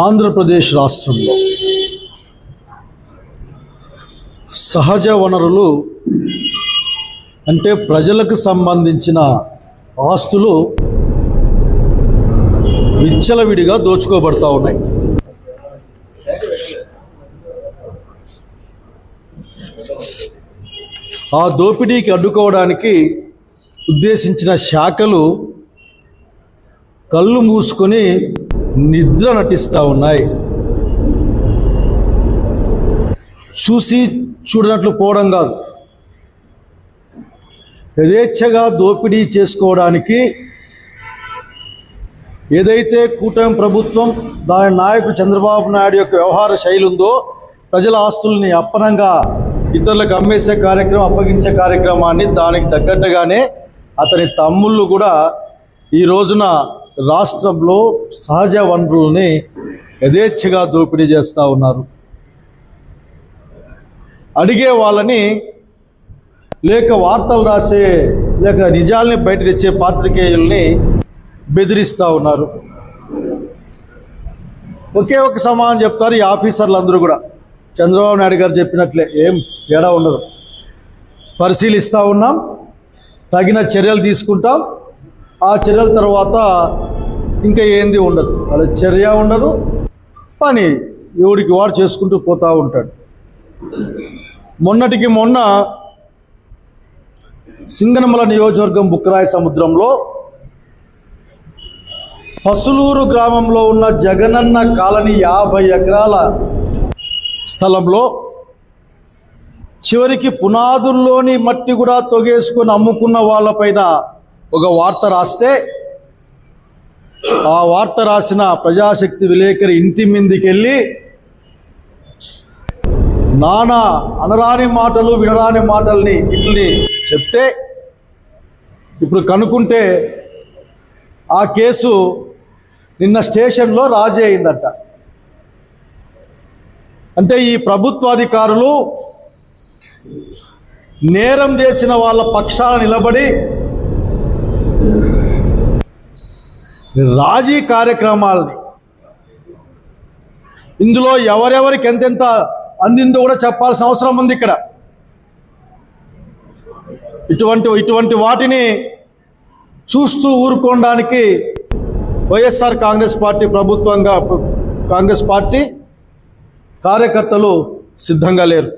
ఆంధ్రప్రదేశ్ రాష్ట్రంలో సహజ వనరులు అంటే ప్రజలకు సంబంధించిన ఆస్తులు విచ్చలవిడిగా దోచుకోబడతా ఉన్నాయి. ఆ దోపిడీకి అడ్డుకోవడానికి ఉద్దేశించిన శాఖలు కళ్ళు మూసుకొని నిద్ర నటిస్తూ ఉన్నాయి. చూసి చూడనట్లు పోవడం కాదు. యథేచ్ఛగా దోపిడీ చేసుకోవడానికి ఏదైతే కూటమి ప్రభుత్వం దాని నాయకుడు చంద్రబాబు నాయుడు యొక్క వ్యవహార శైలి ఉందో ప్రజల ఆస్తుల్ని అప్పనంగా ఇతరులకు అమ్మేసే కార్యక్రమం అప్పగించే కార్యక్రమాన్ని దానికి తగ్గట్టుగానే అతని తమ్ముళ్ళు కూడా ఈ రోజున రాష్ట్రంలో సహజ వనరుల్ని యథేచ్ఛగా దోపిడీ చేస్తూ ఉన్నారు. అడిగే వాళ్ళని లేక వార్తలు రాసే లేక నిజాల్ని బయట తెచ్చే పాత్రికేయుల్ని బెదిరిస్తూ ఉన్నారు. ఒకే ఒక సమాధానం చెప్తారు ఈ ఆఫీసర్లు అందరూ కూడా. చంద్రబాబు నాయుడు గారు చెప్పినట్లే ఏం తేడా ఉండదు. పరిశీలిస్తూ ఉన్నాం తగిన చర్యలు తీసుకుంటాం ఆ చర్యల తర్వాత ఇంకా ఏంది ఉండదు. వాళ్ళ చర్య ఉండదు. పని ఎవడికి వాడు చేసుకుంటూ పోతూ ఉంటాడు. మొన్నటికి మొన్న సింగనమల నియోజకవర్గం బుక్కరాయ సముద్రంలో పసులూరు గ్రామంలో ఉన్న జగనన్న కాలనీ యాభై ఎకరాల స్థలంలో చివరికి పునాదుల్లోని మట్టి కూడా తొగేసుకొని అమ్ముకున్న వాళ్ళపైన ఒక వార్త రాస్తే ఆ వార్త రాసిన ప్రజాశక్తి విలేకరి ఇంటి మీదకెళ్ళి నానా అనరాని మాటలు వినరాని మాటల్ని ఇట్లని చెప్తే ఇప్పుడు కనుక్కుంటే ఆ కేసు నిన్న స్టేషన్లో రాజీ అయిందట. అంటే ఈ ప్రభుత్వాధికారులు నేరం చేసిన వాళ్ళ పక్షాన నిలబడి రాజీ కార్యక్రమాలని ఇందులో ఎవరెవరికి ఎంతెంత అందిందో కూడా చెప్పాల్సిన అవసరం ఉంది ఇక్కడ. ఇటువంటి ఇటువంటి వాటిని చూస్తూ ఊరుకోవడానికి వైఎస్ఆర్ కాంగ్రెస్ పార్టీ ప్రభుత్వంగా కాంగ్రెస్ పార్టీ కార్యకర్తలు సిద్ధంగా లేరు.